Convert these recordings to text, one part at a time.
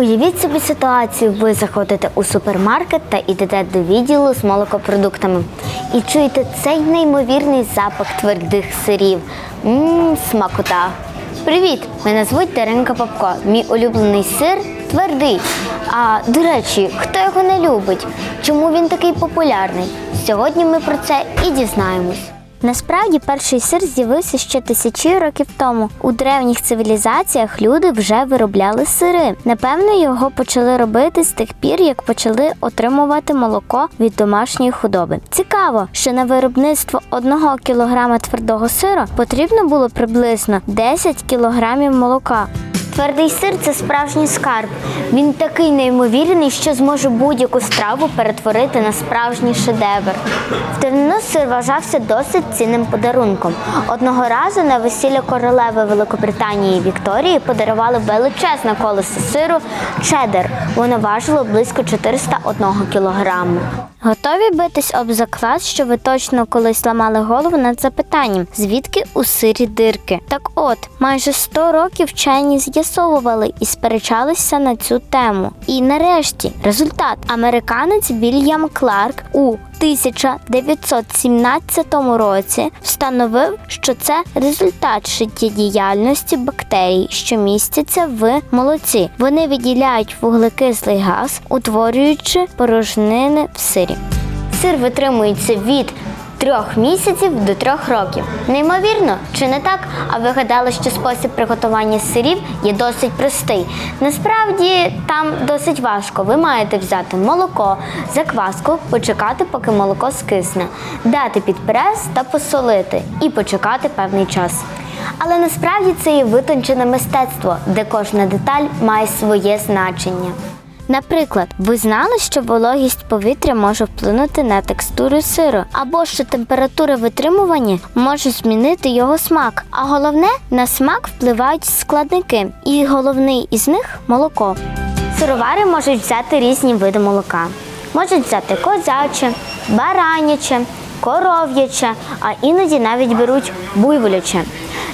Уявіть собі ситуацію, ви заходите у супермаркет та йдете до відділу з молокопродуктами і чуєте цей неймовірний запах твердих сирів. Мм, смакота. Привіт! Мене звуть Даринка Попко. Мій улюблений сир твердий. А до речі, хто його не любить? Чому він такий популярний? Сьогодні ми про це і дізнаємось. Насправді перший сир з'явився ще тисячі років тому. У древніх цивілізаціях люди вже виробляли сири. Напевно, його почали робити з тих пір, як почали отримувати молоко від домашньої худоби. Цікаво, що на виробництво одного кілограма твердого сиру потрібно було приблизно 10 кілограмів молока. Твердий сир це справжній скарб. Він такий неймовірний, що зможе будь-яку страву перетворити на справжній шедевр. В сир вважався досить цінним подарунком. Одного разу на весілля королеви Великобританії Вікторії подарували величезне колесо сиру чеддер. Воно важило близько 401 кілограму. Готові битись об заклад, що ви точно колись ламали голову над запитанням, звідки у сирі дирки. Так от, майже 100 років вчені з'ясовували і сперечалися на цю тему. І нарешті результат американець Вільям Кларк у 1917 році встановив, що це результат життєдіяльності бактерій, що містяться в молоці. Вони виділяють вуглекислий газ, утворюючи порожнини в сирі. Сир витримується від трьох місяців до трьох років. Неймовірно, чи не так? А ви гадали, що спосіб приготування сирів є досить простий. Насправді там досить важко. Ви маєте взяти молоко, закваску, почекати, поки молоко скисне, дати під прес та посолити і почекати певний час. Але насправді це є витончене мистецтво, де кожна деталь має своє значення. Наприклад, ви знали, що вологість повітря може вплинути на текстуру сиру, або що температура витримування може змінити його смак. А головне, на смак впливають складники, і головний із них молоко. Сировари можуть взяти різні види молока. Можуть взяти козяче, бараняче, коров'яче, а іноді навіть беруть буйволяче.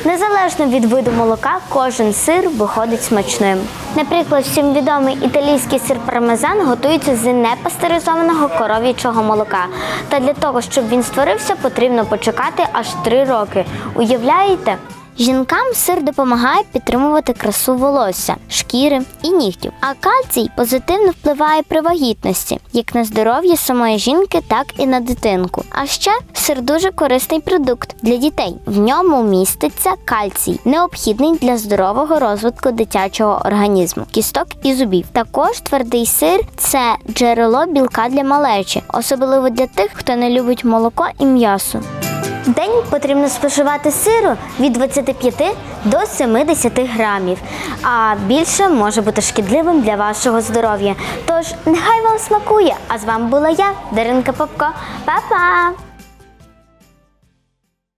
Незалежно від виду молока, кожен сир виходить смачним. Наприклад, всім відомий італійський сир пармезан готується з непастеризованого коров'ячого молока. Та для того, щоб він створився, потрібно почекати аж три роки. Уявляєте? Жінкам сир допомагає підтримувати красу волосся, шкіри і нігтів. А кальцій позитивно впливає при вагітності, як на здоров'я самої жінки, так і на дитинку. А ще сир дуже корисний продукт для дітей. В ньому міститься кальцій, необхідний для здорового розвитку дитячого організму, кісток і зубів. Також твердий сир це джерело білка для малечі, особливо для тих, хто не любить молоко і м'ясо. В день потрібно споживати сиру від 25 до 70 грамів, а більше може бути шкідливим для вашого здоров'я. Тож нехай вам смакує! А з вами була я, Даринка Попко. Па-па!